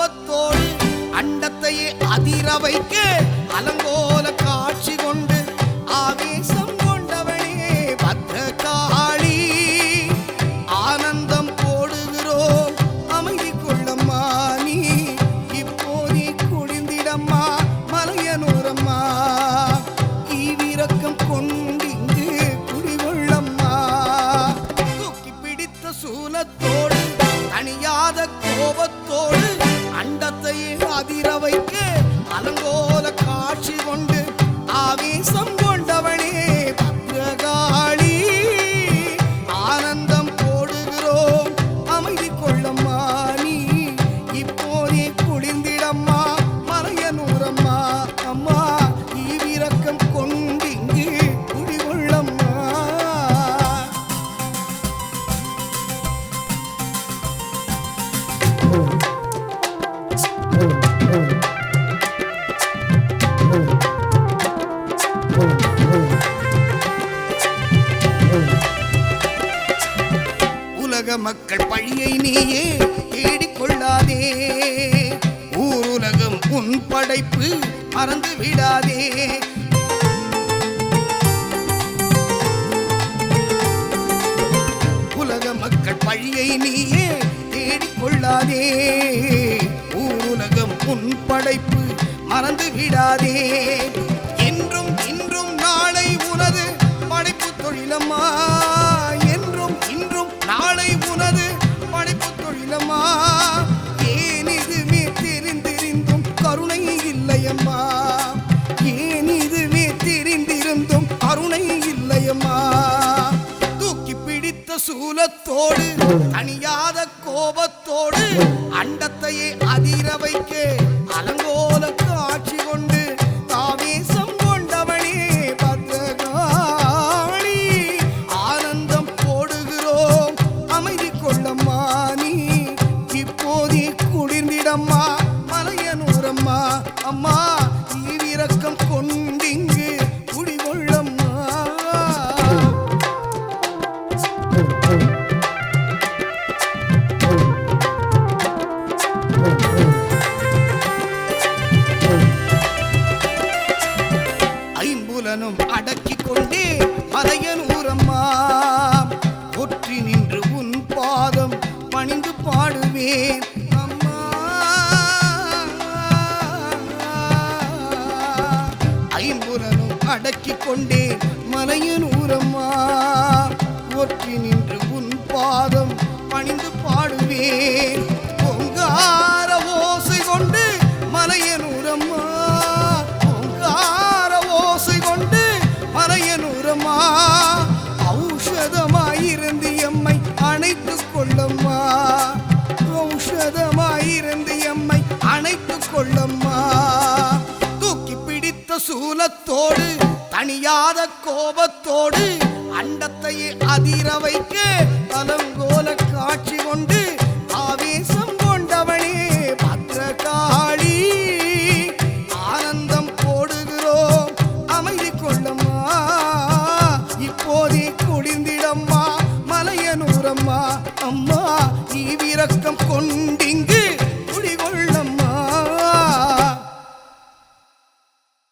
கோபத்தோடு அண்டத்தையே அதிர வைக்க அலங்கோ அலங்கோல காட்சி கொண்டு உலக மக்கள் பழியை நீயே தேடிக்கொள்ளாதே. ஊருலகம் உன் படைப்பு மறந்து விடாதே. உலக மக்கள் பழியை நீயே தேடிக்கொள்ளாதே. ஊருலகம் உன் படைப்பு மறந்து விடாதே என்றும் இன்றும் நாளை உனது படைப்பு தொழிலம்மா. என்றும் இன்றும் நாளை உனது படைப்பு தொழிலம்மா. ஏன் இதுவே தெரிந்திருந்தும் கருணை இல்லையம்மா. ஏன் இதுவே தெரிந்திருந்தும் கருணை இல்லையம்மா. தூக்கி பிடித்த சூலத்தோடு அணியாத கோபத்தோடு அண்டத்தையே அதிர வைக்க அலங்க குளிர்ந்திடம்மா மலையனூரம்மா அம்மா ஈவிரக்கம் கொண்டிங்கு குடிகொள்ளம்மா ஐம்புலனும் அடக்கிக் கொண்டே மலையனூரம்மா ஐம்புலனும் அடக்கிக் கொண்டே ஊரம்மா. ஒற்றி நின்று உன் பாதம் பணிந்து பாடுவேன். பொங்கார ஓசை கொண்டு மலையனூரம்மா பொங்கார ஓசை கொண்டு மலையனூரம்மா ஔஷதமாயிருந்து எம்மை அணைத்துக் கொள்ளம்மா. ஔஷதமாயிருந்து எம்மை அணைத்துக் கொள்ளம்மா. தூக்கி பிடித்த சூலத்தோடு அணியாத கோபத்தோடு அண்டத்தையே அதிர வைக்க தலங்கோல காட்சி கொண்டு ஆவேசம் கொண்டவனே பத்திரகாளி. ஆனந்தம் போடுகிறோம் அமைதி கொள்ளம்மா. இப்போதே குடிந்திடம்மா மலையனூரம்மா. அம்மா ஈவிரக்கம் கொண்டிங்கு.